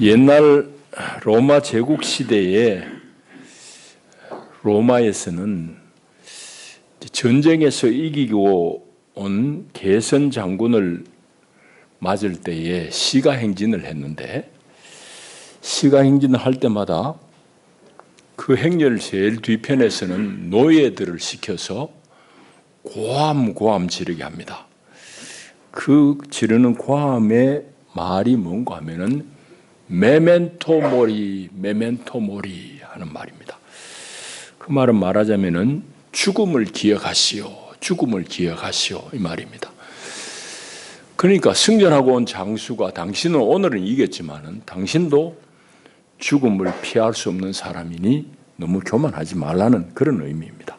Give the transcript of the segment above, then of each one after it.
옛날 로마 제국 시대에 로마에서는 전쟁에서 이기고 온 개선 장군을 맞을 때에 시가 행진을 했는데 시가 행진을 할 때마다 그 행렬 제일 뒤편에서는 노예들을 시켜서 고함 고함 지르게 합니다. 그 지르는 고함의 말이 뭔가 하면은 메멘토 모리 메멘토 모리 하는 말입니다. 그 말은 말하자면은 죽음을 기억하시오. 죽음을 기억하시오. 이 말입니다. 그러니까 승전하고 온 장수가 당신은 오늘은 이겼지만은 당신도 죽음을 피할 수 없는 사람이니 너무 교만하지 말라는 그런 의미입니다.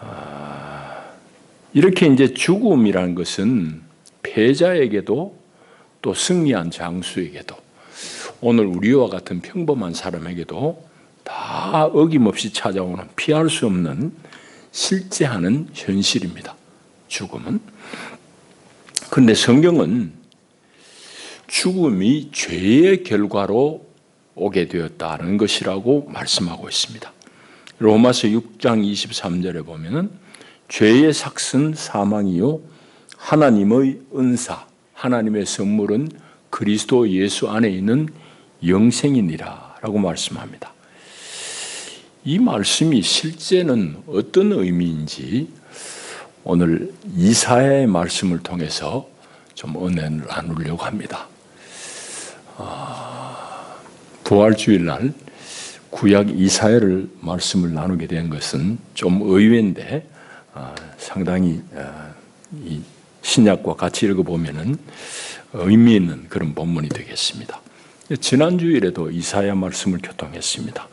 아, 이렇게 이제 죽음이라는 것은 패자에게도 또 승리한 장수에게도 오늘 우리와 같은 평범한 사람에게도 다 어김없이 찾아오는 피할 수 없는 실제하는 현실입니다. 죽음은. 그런데 성경은 죽음이 죄의 결과로 오게 되었다는 것이라고 말씀하고 있습니다. 로마서 6장 23절에 보면은 죄의 삭은 사망이요 하나님의 은사 하나님의 선물은 그리스도 예수 안에 있는 영생이니라 라고 말씀합니다. 이 말씀이 실제는 어떤 의미인지 오늘 이사야의 말씀을 통해서 좀 은혜를 나누려고 합니다. 아, 부활주일날 구약 이사야를 말씀을 나누게 된 것은 좀 의외인데 아, 상당히 아, 이 신약과 같이 읽어보면은 의미 있는 그런 본문이 되겠습니다. 지난 주일에도 이사야 말씀을 교통했습니다.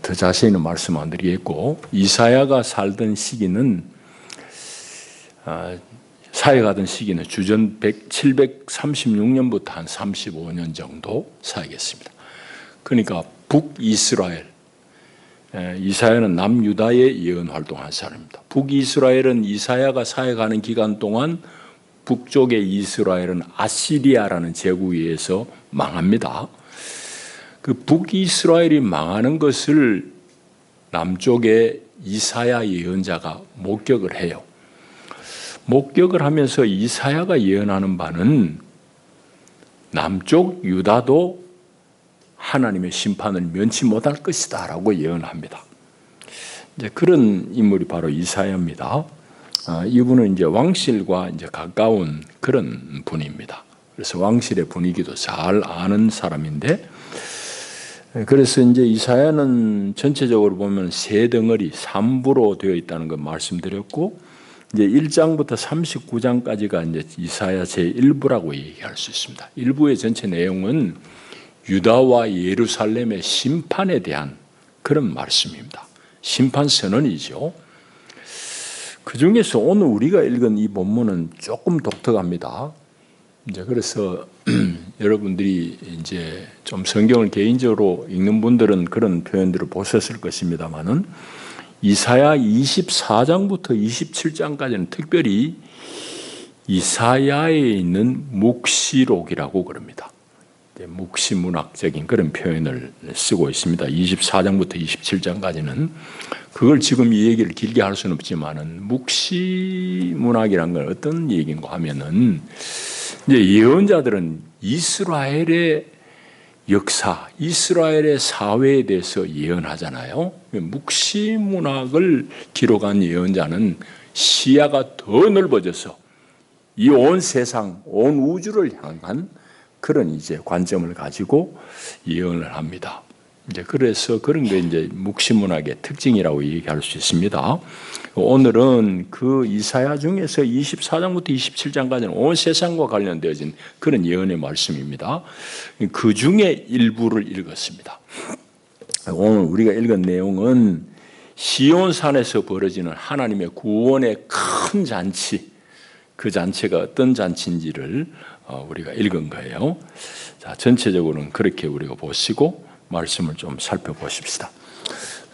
더 자세히는 말씀 안 드리겠고 이사야가 살던 시기는 아, 사역하던 시기는 주전 736년부터 한 35년 정도 사역했습니다. 그러니까 북이스라엘 이사야는 남유다에 예언 활동한 사람입니다. 북이스라엘은 이사야가 사역하는 기간 동안 북쪽의 이스라엘은 아시리아라는 제국에 의해서 망합니다. 그 북이스라엘이 망하는 것을 남쪽의 이사야 예언자가 목격을 해요. 목격을 하면서 이사야가 예언하는 바는 남쪽 유다도 하나님의 심판을 면치 못할 것이다 라고 예언합니다. 이제 그런 인물이 바로 이사야입니다. 아, 이분은 이제 왕실과 이제 가까운 그런 분입니다. 그래서 왕실의 분위기도 잘 아는 사람인데, 그래서 이제 이사야는 전체적으로 보면 세 덩어리, 3부로 되어 있다는 걸 말씀드렸고, 이제 1장부터 39장까지가 이제 이사야 제 1부라고 얘기할 수 있습니다. 1부의 전체 내용은 유다와 예루살렘의 심판에 대한 그런 말씀입니다. 심판 선언이죠. 그 중에서 오늘 우리가 읽은 이 본문은 조금 독특합니다. 이제 그래서 여러분들이 이제 좀 성경을 개인적으로 읽는 분들은 그런 표현들을 보셨을 것입니다만은 이사야 24장부터 27장까지는 특별히 이사야에 있는 묵시록이라고 그럽니다. 묵시문학적인 그런 표현을 쓰고 있습니다. 24장부터 27장까지는 그걸 지금 이 얘기를 길게 할 수는 없지만은 묵시문학이란 건 어떤 얘기인가 하면은 이제 예언자들은 이스라엘의 역사, 이스라엘의 사회에 대해서 예언하잖아요. 묵시문학을 기록한 예언자는 시야가 더 넓어져서 이 온 세상, 온 우주를 향한 그런 이제 관점을 가지고 예언을 합니다. 이제 그래서 그런 게 이제 묵시문학의 특징이라고 얘기할 수 있습니다. 오늘은 그 이사야 중에서 24장부터 27장까지는 온 세상과 관련되어진 그런 예언의 말씀입니다. 그 중에 일부를 읽었습니다. 오늘 우리가 읽은 내용은 시온산에서 벌어지는 하나님의 구원의 큰 잔치, 그 잔치가 어떤 잔치인지를 어, 우리가 읽은 거예요. 자, 전체적으로는 그렇게 우리가 보시고 말씀을 좀 살펴보십시다.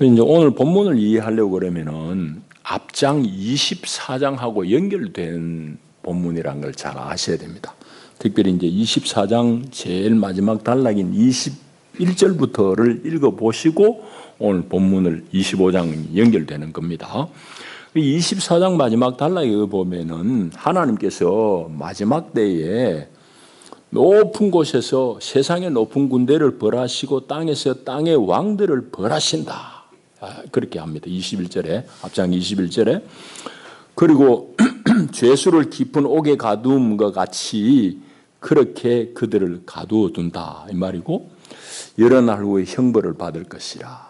이제 오늘 본문을 이해하려고 그러면은 앞장 24장하고 연결된 본문이라는 걸 잘 아셔야 됩니다. 특별히 이제 24장 제일 마지막 단락인 21절부터를 읽어 보시고 오늘 본문을 25장 연결되는 겁니다. 24장 마지막 단락에 보면은 하나님께서 마지막 때에 높은 곳에서 세상의 높은 군대를 벌하시고 땅에서 땅의 왕들을 벌하신다. 아, 그렇게 합니다. 21절에 앞장 21절에 그리고 죄수를 깊은 옥에 가두음과 같이 그렇게 그들을 가두어 둔다 이 말이고 여러 날 후에 형벌을 받을 것이라.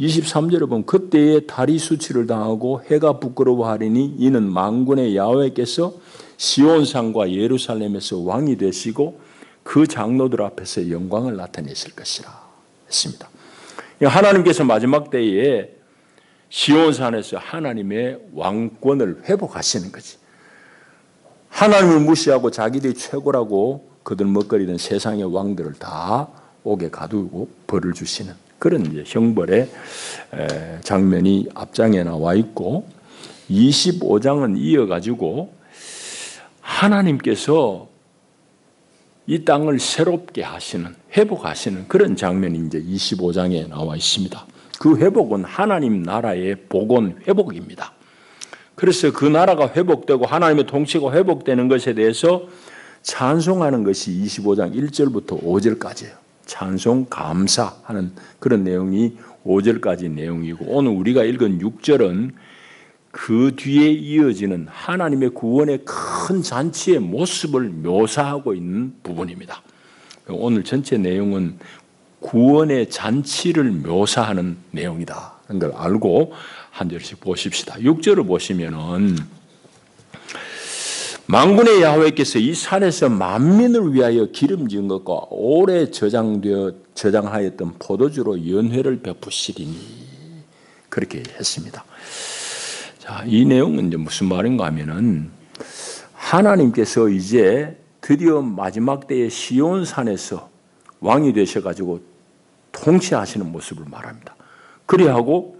23절에 보면 그때에 달이 수치를 당하고 해가 부끄러워하리니 이는 만군의 야훼께서 시온산과 예루살렘에서 왕이 되시고 그 장로들 앞에서 영광을 나타내실 것이라 했습니다. 하나님께서 마지막 때에 시온산에서 하나님의 왕권을 회복하시는 거지. 하나님을 무시하고 자기들이 최고라고 그들 먹거리던 세상의 왕들을 다 옥에 가두고 벌을 주시는 그런 이제 형벌의 장면이 앞장에 나와 있고 25장은 이어가지고 하나님께서 이 땅을 새롭게 하시는 회복하시는 그런 장면이 이제 25장에 나와 있습니다. 그 회복은 하나님 나라의 복원 회복입니다. 그래서 그 나라가 회복되고 하나님의 통치가 회복되는 것에 대해서 찬송하는 것이 25장 1절부터 5절까지예요. 찬송 감사하는 그런 내용이 5절까지 내용이고 오늘 우리가 읽은 6절은 그 뒤에 이어지는 하나님의 구원의 큰 잔치의 모습을 묘사하고 있는 부분입니다. 오늘 전체 내용은 구원의 잔치를 묘사하는 내용이다. 하는 걸 알고 한 절씩 보십시다. 6절을 보시면은 만군의 야훼께서 이 산에서 만민을 위하여 기름진 것과 오래 저장되어 저장하였던 포도주로 연회를 베푸시리니 그렇게 했습니다. 자, 이 내용은 이제 무슨 말인가 하면은 하나님께서 이제 드디어 마지막 때의 시온 산에서 왕이 되셔 가지고 통치하시는 모습을 말합니다. 그리하고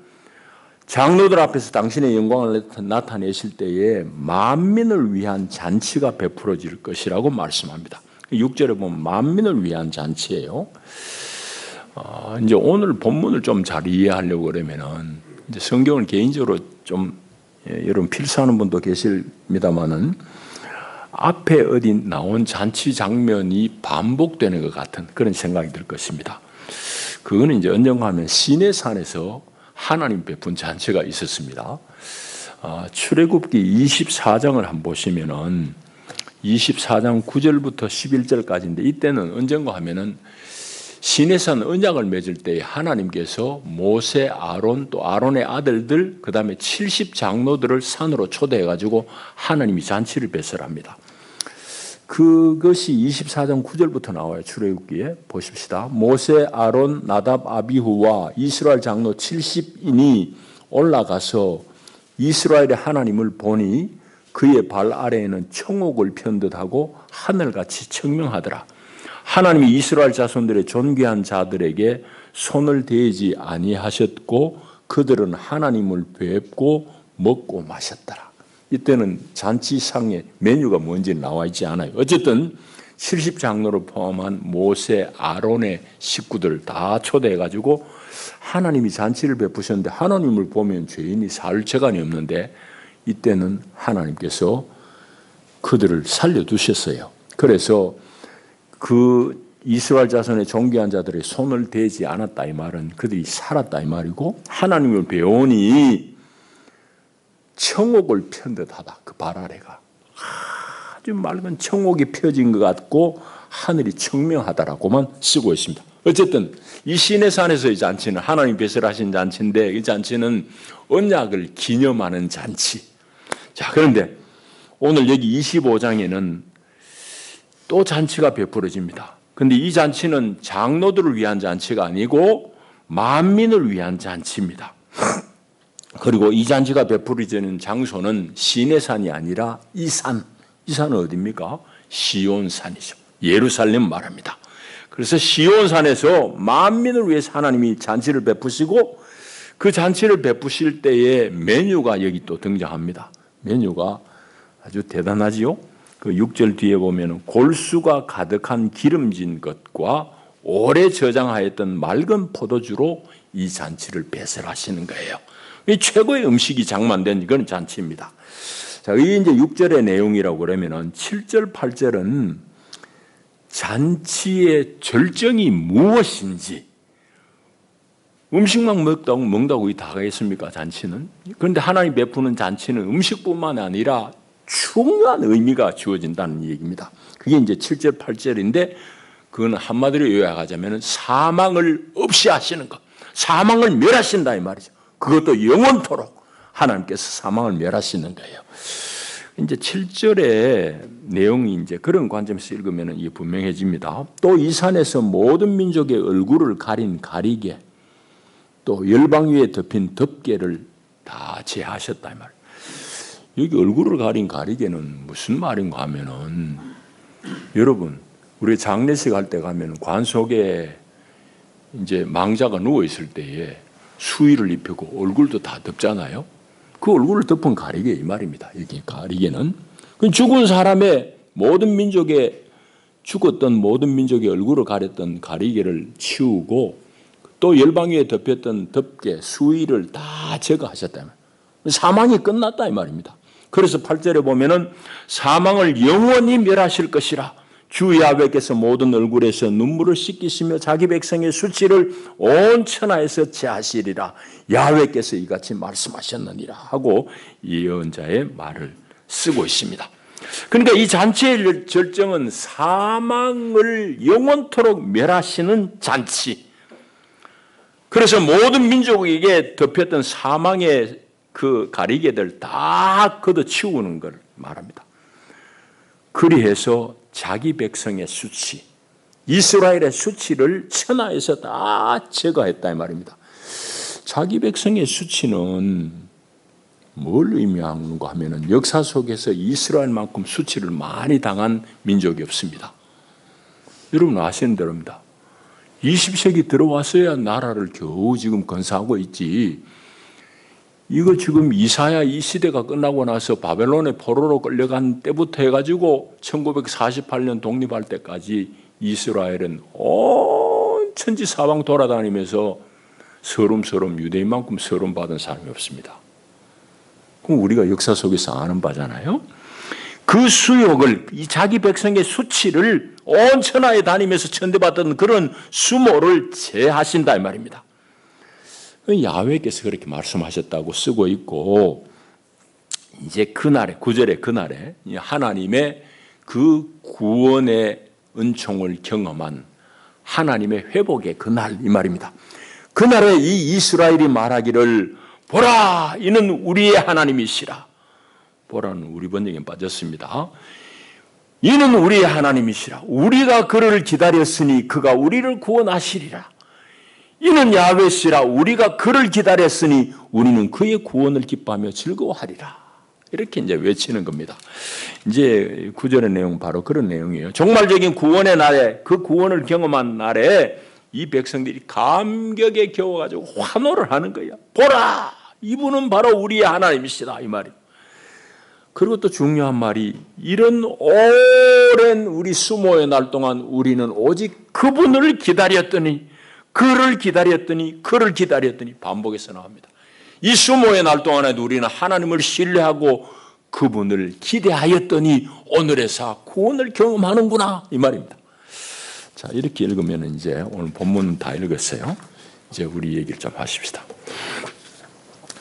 장로들 앞에서 당신의 영광을 나타내실 때에 만민을 위한 잔치가 베풀어질 것이라고 말씀합니다. 6절에 보면 만민을 위한 잔치예요. 어, 이제 오늘 본문을 좀 잘 이해하려고 그러면은 이제 성경을 개인적으로 좀 예, 여러분 필사하는 분도 계십니다만은 앞에 어디 나온 잔치 장면이 반복되는 것 같은 그런 생각이 들 것입니다. 그거는 이제 언젠가 하면 시내산에서 하나님 베푼 잔치가 있었습니다. 아, 출애굽기 24장을 한번 보시면은 24장 9절부터 11절까지인데 이때는 언젠가 하면은 시내산 언약을 맺을 때 하나님께서 모세, 아론 또 아론의 아들들 그다음에 70 장로들을 산으로 초대해 가지고 하나님이 잔치를 배설합니다. 그것이 24장 9절부터 나와요. 출애굽기에 보십시다. 모세, 아론, 나답, 아비후와 이스라엘 장로 70인이 올라가서 이스라엘의 하나님을 보니 그의 발 아래에는 청옥을 편 듯하고 하늘같이 청명하더라. 하나님이 이스라엘 자손들의 존귀한 자들에게 손을 대지 아니하셨고 그들은 하나님을 뵙고 먹고 마셨더라. 이때는 잔치상에 메뉴가 뭔지 나와 있지 않아요. 어쨌든 70장로를 포함한 모세, 아론의 식구들 다 초대해 가지고 하나님이 잔치를 베푸셨는데 하나님을 보면 죄인이 살 재간이 없는데 이때는 하나님께서 그들을 살려 두셨어요. 그래서 그 이스라엘 자손의 존귀한 자들의 손을 대지 않았다 이 말은 그들이 살았다 이 말이고 하나님을 배우니 청옥을 편 듯하다. 그 발 아래가 아주 맑은 청옥이 펴진 것 같고 하늘이 청명하다라고만 쓰고 있습니다. 어쨌든 이 신의 산에서의 잔치는 하나님 배설하신 잔치인데 이 잔치는 언약을 기념하는 잔치. 자 그런데 오늘 여기 25장에는 또 잔치가 베풀어집니다. 근데 이 잔치는 장로들을 위한 잔치가 아니고 만민을 위한 잔치입니다. 그리고 이 잔치가 베풀어지는 장소는 시내산이 아니라 이 산. 이 산은 어디입니까? 시온산이죠. 예루살렘 말합니다. 그래서 시온산에서 만민을 위해서 하나님이 잔치를 베푸시고 그 잔치를 베푸실 때에 메뉴가 여기 또 등장합니다. 메뉴가 아주 대단하지요. 그 6절 뒤에 보면은 골수가 가득한 기름진 것과 오래 저장하였던 맑은 포도주로 이 잔치를 배설하시는 거예요. 이 최고의 음식이 장만된 그런 잔치입니다. 자, 이 이제 6절의 내용이라고 그러면은 7절, 8절은 잔치의 절정이 무엇인지 음식만 먹다고 먹다고 다 하겠습니까? 잔치는. 그런데 하나님 베푸는 잔치는 음식뿐만 아니라 중요한 의미가 주어진다는 얘기입니다. 그게 이제 7절, 8절인데 그건 한마디로 요약하자면 사망을 없이 하시는 것. 사망을 멸하신다 이 말이죠. 그것도 영원토록 하나님께서 사망을 멸하시는 거예요. 이제 7절의 내용이 이제 그런 관점에서 읽으면 이게 분명해집니다. 또 이 산에서 모든 민족의 얼굴을 가린 가리개, 또 열방 위에 덮인 덮개를 다 제하셨다 이 말. 여기 얼굴을 가린 가리개는 무슨 말인가 하면은 여러분 우리 장례식 할 때 가면 관 속에 이제 망자가 누워 있을 때에 수의를 입히고 얼굴도 다 덮잖아요. 그 얼굴을 덮은 가리개 이 말입니다. 여기 가리개는 그 죽은 사람의 모든 민족의 죽었던 모든 민족의 얼굴을 가렸던 가리개를 치우고 또 열방 위에 덮였던 덮개 수의를 다 제거하셨다. 사망이 끝났다 이 말입니다. 그래서 8절에 보면은 사망을 영원히 멸하실 것이라 주 야훼께서 모든 얼굴에서 눈물을 씻기시며 자기 백성의 수치를 온 천하에서 제하시리라 야훼께서 이같이 말씀하셨느니라 하고 예언자의 말을 쓰고 있습니다. 그러니까 이 잔치의 절정은 사망을 영원토록 멸하시는 잔치. 그래서 모든 민족에게 덮였던 사망의 그 가리개들 다 걷어치우는 걸 말합니다. 그리해서 자기 백성의 수치, 이스라엘의 수치를 천하에서 다 제거했다 이 말입니다. 자기 백성의 수치는 뭘 의미하는가 하면은 역사 속에서 이스라엘만큼 수치를 많이 당한 민족이 없습니다. 여러분 아시는 대로입니다. 20세기 들어왔어야 나라를 겨우 지금 건사하고 있지. 이거 지금 이사야 이 시대가 끝나고 나서 바벨론의 포로로 끌려간 때부터 해가지고 1948년 독립할 때까지 이스라엘은 온 천지 사방 돌아다니면서 서름서름 유대인만큼 서름 받은 사람이 없습니다. 그럼 우리가 역사 속에서 아는 바잖아요. 그 수욕을 이 자기 백성의 수치를 온 천하에 다니면서 천대받던 그런 수모를 제하신다 이 말입니다. 야훼께서 그렇게 말씀하셨다고 쓰고 있고 이제 그날에 구절에 그날에 하나님의 그 구원의 은총을 경험한 하나님의 회복의 그날 이 말입니다. 그날에 이 이스라엘이 말하기를 보라 이는 우리의 하나님이시라. 보라는 우리 번역에 빠졌습니다. 이는 우리의 하나님이시라. 우리가 그를 기다렸으니 그가 우리를 구원하시리라. 이는 야훼시라 우리가 그를 기다렸으니 우리는 그의 구원을 기뻐하며 즐거워하리라. 이렇게 이제 외치는 겁니다. 이제 구절의 내용 바로 그런 내용이에요. 종말적인 구원의 날에 그 구원을 경험한 날에 이 백성들이 감격에 겨워가지고 환호를 하는 거야. 보라, 이분은 바로 우리의 하나님이시다 이 말이. 그리고 또 중요한 말이 이런 오랜 우리 수모의 날 동안 우리는 오직 그분을 기다렸더니 그를 기다렸더니 그를 기다렸더니 반복해서 나옵니다. 이 수모의 날 동안에도 우리는 하나님을 신뢰하고 그분을 기대하였더니 오늘의 사 구원을 경험하는구나 이 말입니다. 자 이렇게 읽으면 이제 오늘 본문 다 읽었어요. 이제 우리 얘기를 좀 하십시다.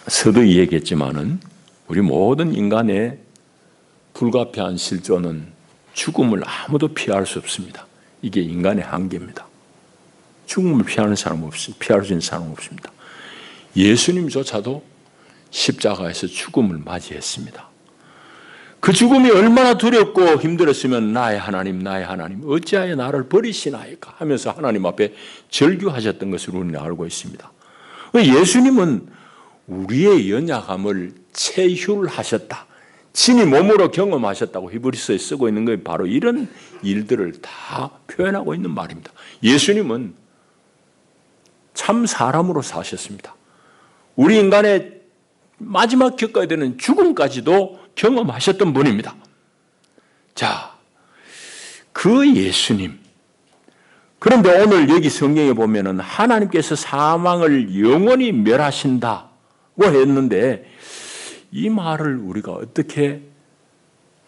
서도 얘기했지만은 우리 모든 인간의 불가피한 실존은 죽음을 아무도 피할 수 없습니다. 이게 인간의 한계입니다. 죽음을 피하는 사람 없습니다. 피할 수 있는 사람 없습니다. 예수님조차도 십자가에서 죽음을 맞이했습니다. 그 죽음이 얼마나 두렵고 힘들었으면 나의 하나님, 나의 하나님, 어찌하여 나를 버리시나이까 하면서 하나님 앞에 절규하셨던 것을 우리는 알고 있습니다. 예수님은 우리의 연약함을 체휼하셨다. 친히 몸으로 경험하셨다고 히브리서에 쓰고 있는 게 바로 이런 일들을 다 표현하고 있는 말입니다. 예수님은 참 사람으로 사셨습니다. 우리 인간의 마지막 겪어야 되는 죽음까지도 경험하셨던 분입니다. 자, 그 예수님. 그런데 오늘 여기 성경에 보면은 하나님께서 사망을 영원히 멸하신다고 했는데 이 말을 우리가 어떻게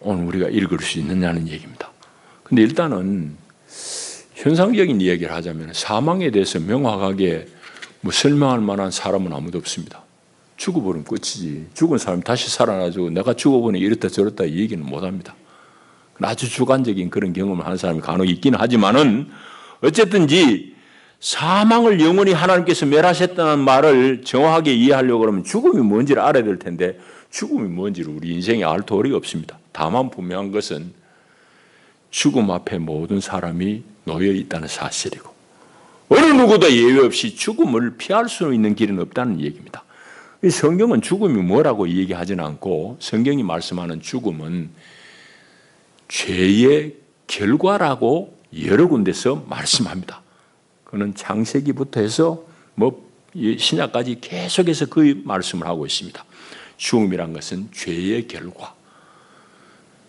오늘 우리가 읽을 수 있느냐는 얘기입니다. 근데 일단은 현상적인 이야기를 하자면 사망에 대해서 명확하게 뭐 설명할 만한 사람은 아무도 없습니다. 죽어버리면 끝이지. 죽은 사람이 다시 살아나지고 내가 죽어보니 이렇다 저렇다 이 얘기는 못합니다. 아주 주관적인 그런 경험을 하는 사람이 간혹 있기는 하지만은 어쨌든지 사망을 영원히 하나님께서 멸하셨다는 말을 정확하게 이해하려고 그러면 죽음이 뭔지를 알아야 될 텐데 죽음이 뭔지를 우리 인생에 알 도리가 없습니다. 다만 분명한 것은 죽음 앞에 모든 사람이 놓여 있다는 사실이고 어느 누구도 예외 없이 죽음을 피할 수 있는 길은 없다는 얘기입니다. 성경은 죽음이 뭐라고 얘기하지는 않고 성경이 말씀하는 죽음은 죄의 결과라고 여러 군데서 말씀합니다. 그는 창세기부터 해서 뭐 신약까지 계속해서 그 말씀을 하고 있습니다. 죽음이란 것은 죄의 결과.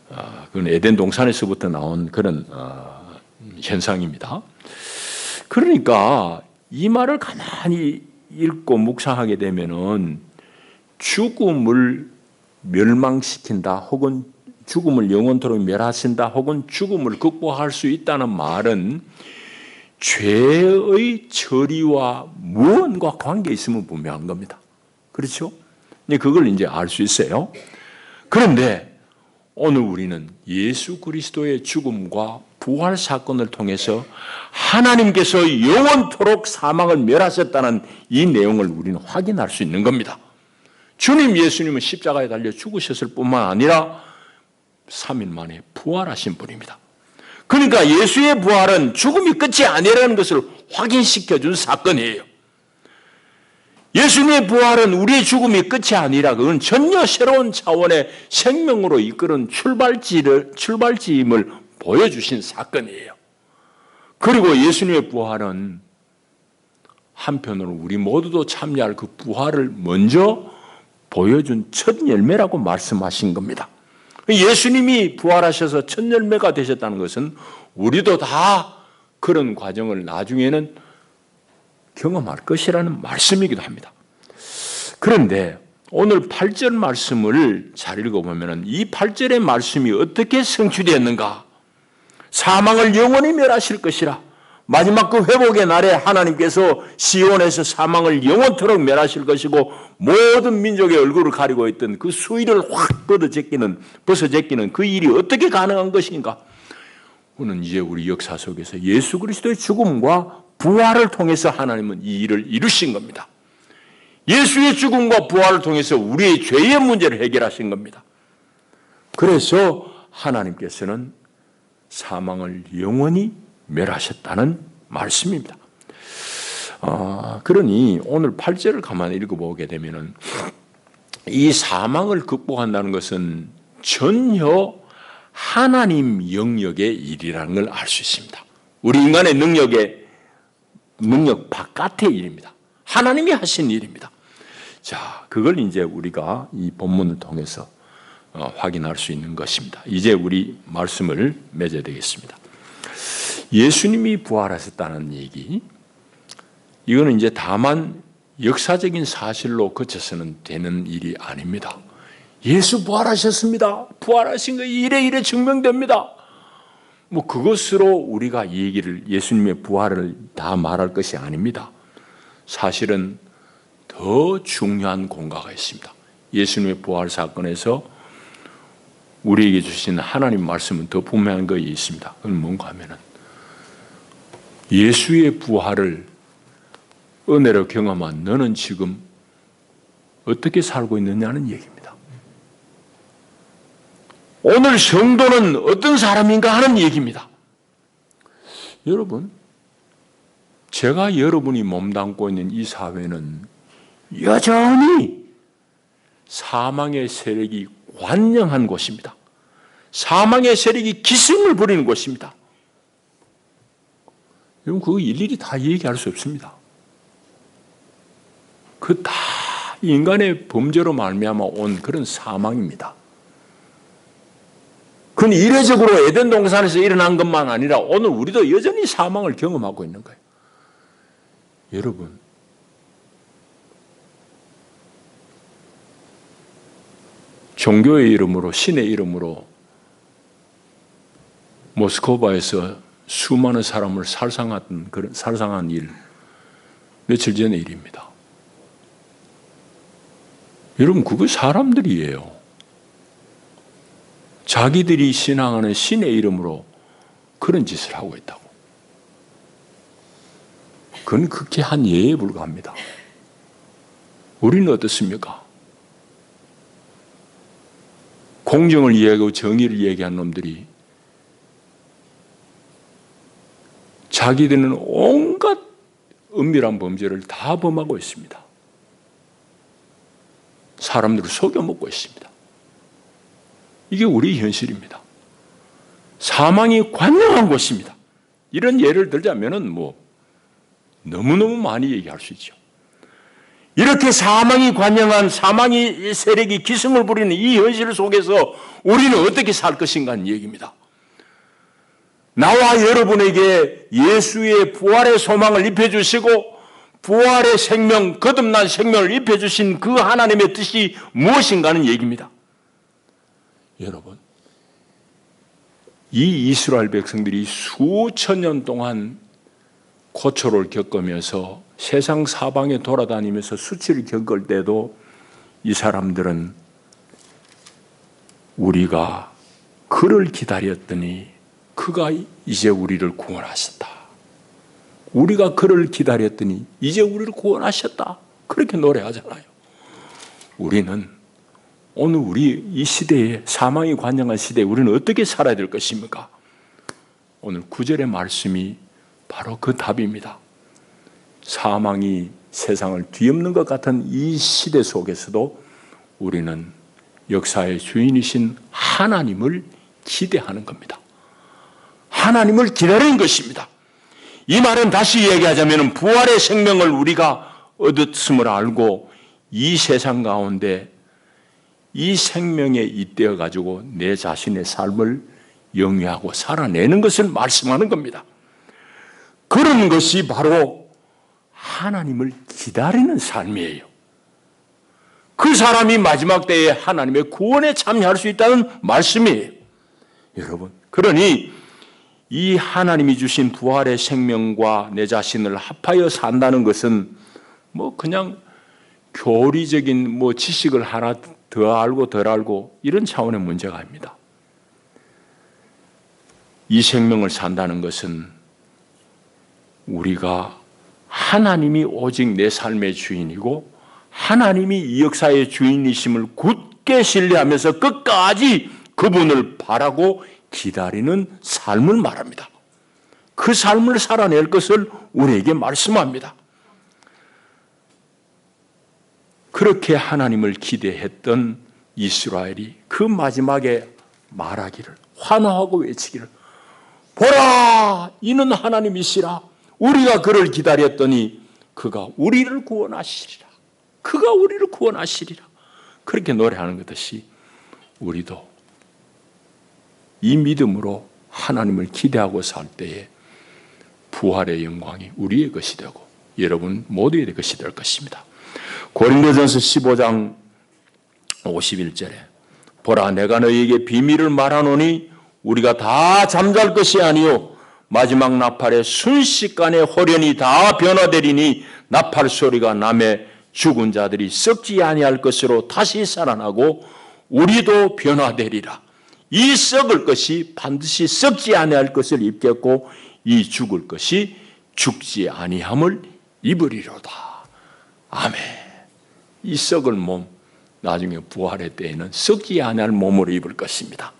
아, 그건 에덴 동산에서부터 나온 그런 어, 현상입니다. 그러니까 이 말을 가만히 읽고 묵상하게 되면은 죽음을 멸망시킨다 혹은 죽음을 영원토록 멸하신다 혹은 죽음을 극복할 수 있다는 말은 죄의 처리와 무언과 관계 있으면 분명한 겁니다. 그렇죠? 그걸 이제 알 수 있어요. 그런데 오늘 우리는 예수 그리스도의 죽음과 부활 사건을 통해서 하나님께서 영원토록 사망을 멸하셨다는 이 내용을 우리는 확인할 수 있는 겁니다. 주님 예수님은 십자가에 달려 죽으셨을 뿐만 아니라 3일 만에 부활하신 분입니다. 그러니까 예수의 부활은 죽음이 끝이 아니라는 것을 확인시켜 준 사건이에요. 예수님의 부활은 우리의 죽음이 끝이 아니라 그건 전혀 새로운 차원의 생명으로 이끄는 출발지를, 출발지임을 보여주신 사건이에요. 그리고 예수님의 부활은 한편으로 우리 모두도 참여할 그 부활을 먼저 보여준 첫 열매라고 말씀하신 겁니다. 예수님이 부활하셔서 첫 열매가 되셨다는 것은 우리도 다 그런 과정을 나중에는 경험할 것이라는 말씀이기도 합니다. 그런데 오늘 8절 말씀을 잘 읽어보면 이 8절의 말씀이 어떻게 성취되었는가? 사망을 영원히 멸하실 것이라. 마지막 그 회복의 날에 하나님께서 시온에서 사망을 영원토록 멸하실 것이고 모든 민족의 얼굴을 가리고 있던 그 수위를 확 뻗어 제끼는 벗어 제끼는 그 일이 어떻게 가능한 것인가? 그는 이제 우리 역사 속에서 예수 그리스도의 죽음과 부활을 통해서 하나님은 이 일을 이루신 겁니다. 예수의 죽음과 부활을 통해서 우리의 죄의 문제를 해결하신 겁니다. 그래서 하나님께서는 사망을 영원히 멸하셨다는 말씀입니다. 어, 그러니 오늘 8절을 가만히 읽어보게 되면은 이 사망을 극복한다는 것은 전혀 하나님 영역의 일이라는 걸 알 수 있습니다. 우리 인간의 능력의 능력 바깥의 일입니다. 하나님이 하신 일입니다. 자, 그걸 이제 우리가 이 본문을 통해서 어, 확인할 수 있는 것입니다. 이제 우리 말씀을 맺어야 되겠습니다. 예수님이 부활하셨다는 얘기, 이거는 이제 다만 역사적인 사실로 그쳐서는 되는 일이 아닙니다. 예수 부활하셨습니다. 부활하신 거 이래 이래 증명됩니다. 뭐 그것으로 우리가 이 얘기를 예수님의 부활을 다 말할 것이 아닙니다. 사실은 더 중요한 공과가 있습니다. 예수님의 부활 사건에서 우리에게 주신 하나님 말씀은 더 분명한 것이 있습니다. 그건 뭔가 하면은 예수의 부활을 은혜로 경험한 너는 지금 어떻게 살고 있느냐는 얘기입니다. 오늘 성도는 어떤 사람인가 하는 얘기입니다. 여러분, 제가 여러분이 몸담고 있는 이 사회는 여전히 사망의 세력이 관영한 곳입니다. 사망의 세력이 기승을 부리는 곳입니다. 여러분, 그거 일일이 다 얘기할 수 없습니다. 그 다 인간의 범죄로 말미암아 온 그런 사망입니다. 그건 이례적으로 에덴 동산에서 일어난 것만 아니라 오늘 우리도 여전히 사망을 경험하고 있는 거예요. 여러분, 종교의 이름으로 신의 이름으로 모스크바에서 수많은 사람을 살상한 그런 살상한 일 며칠 전의 일입니다. 여러분 그거 사람들이에요. 자기들이 신앙하는 신의 이름으로 그런 짓을 하고 있다고. 그건 극히 한 예에 불과합니다. 우리는 어떻습니까? 공정을 이야기하고 정의를 얘기한 놈들이 자기들은 온갖 은밀한 범죄를 다 범하고 있습니다. 사람들을 속여먹고 있습니다. 이게 우리 현실입니다. 사망이 관영한 곳입니다. 이런 예를 들자면은 뭐 너무너무 많이 얘기할 수 있죠. 이렇게 사망이 관영한 사망의 세력이 기승을 부리는 이 현실 속에서 우리는 어떻게 살 것인가 하는 얘기입니다. 나와 여러분에게 예수의 부활의 소망을 입혀주시고 부활의 생명, 거듭난 생명을 입혀주신 그 하나님의 뜻이 무엇인가 하는 얘기입니다. 여러분, 이 이스라엘 백성들이 수천 년 동안 고초를 겪으면서 세상 사방에 돌아다니면서 수치를 겪을 때도 이 사람들은 우리가 그를 기다렸더니 그가 이제 우리를 구원하셨다. 우리가 그를 기다렸더니 이제 우리를 구원하셨다. 그렇게 노래하잖아요. 우리는 오늘 우리 이 시대에 사망이 관영한 시대에 우리는 어떻게 살아야 될 것입니까? 오늘 구절의 말씀이 바로 그 답입니다. 사망이 세상을 뒤엎는 것 같은 이 시대 속에서도 우리는 역사의 주인이신 하나님을 기대하는 겁니다. 하나님을 기다리는 것입니다. 이 말은 다시 얘기하자면 부활의 생명을 우리가 얻었음을 알고 이 세상 가운데 이 생명에 잇대어 가지고 내 자신의 삶을 영위하고 살아내는 것을 말씀하는 겁니다. 그런 것이 바로 하나님을 기다리는 삶이에요. 그 사람이 마지막 때에 하나님의 구원에 참여할 수 있다는 말씀이에요. 여러분, 그러니 이 하나님이 주신 부활의 생명과 내 자신을 합하여 산다는 것은 뭐 그냥 교리적인 뭐 지식을 하나 더 알고 덜 알고 이런 차원의 문제가 아닙니다. 이 생명을 산다는 것은 우리가 하나님이 오직 내 삶의 주인이고 하나님이 이 역사의 주인이심을 굳게 신뢰하면서 끝까지 그분을 바라고 기다리는 삶을 말합니다. 그 삶을 살아낼 것을 우리에게 말씀합니다. 그렇게 하나님을 기대했던 이스라엘이 그 마지막에 말하기를 환호하고 외치기를 보라 이는 하나님이시라. 우리가 그를 기다렸더니 그가 우리를 구원하시리라. 그가 우리를 구원하시리라. 그렇게 노래하는 것듯이 우리도 이 믿음으로 하나님을 기대하고 살 때에 부활의 영광이 우리의 것이 되고 여러분 모두의 것이 될 것입니다. 고린도전서 15장 51절에 보라 내가 너희에게 비밀을 말하노니 우리가 다 잠잘 것이 아니요 마지막 나팔의 순식간에 호련이 다 변화되리니 나팔 소리가 남에 죽은 자들이 썩지 아니할 것으로 다시 살아나고 우리도 변화되리라. 이 썩을 것이 반드시 썩지 아니할 것을 입겠고 이 죽을 것이 죽지 아니함을 입으리로다. 아멘. 이 썩을 몸 나중에 부활의 때에는 썩지 아니할 몸으로 입을 것입니다.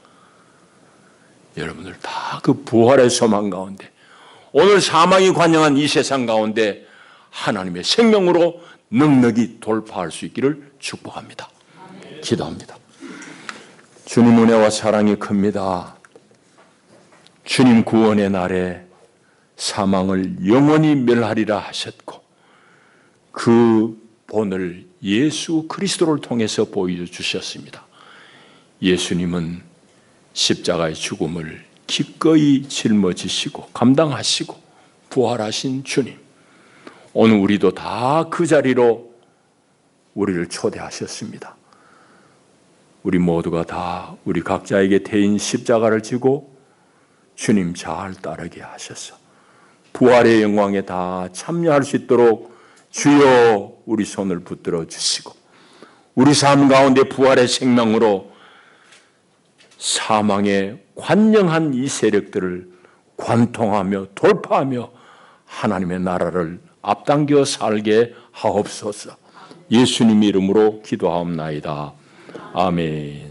여러분들 다 그 부활의 소망 가운데 오늘 사망이 관영한 이 세상 가운데 하나님의 생명으로 넉넉히 돌파할 수 있기를 축복합니다. 기도합니다. 주님 은혜와 사랑이 큽니다. 주님 구원의 날에 사망을 영원히 멸하리라 하셨고 그 본을 예수 그리스도를 통해서 보여주셨습니다. 예수님은 십자가의 죽음을 기꺼이 짊어지시고 감당하시고 부활하신 주님. 오늘 우리도 다 그 자리로 우리를 초대하셨습니다. 우리 모두가 다 우리 각자에게 대인 십자가를 지고 주님 잘 따르게 하셔서 부활의 영광에 다 참여할 수 있도록 주여 우리 손을 붙들어 주시고 우리 삶 가운데 부활의 생명으로 사망의 관영한 이 세력들을 관통하며 돌파하며 하나님의 나라를 앞당겨 살게 하옵소서. 예수님 이름으로 기도하옵나이다. 아멘.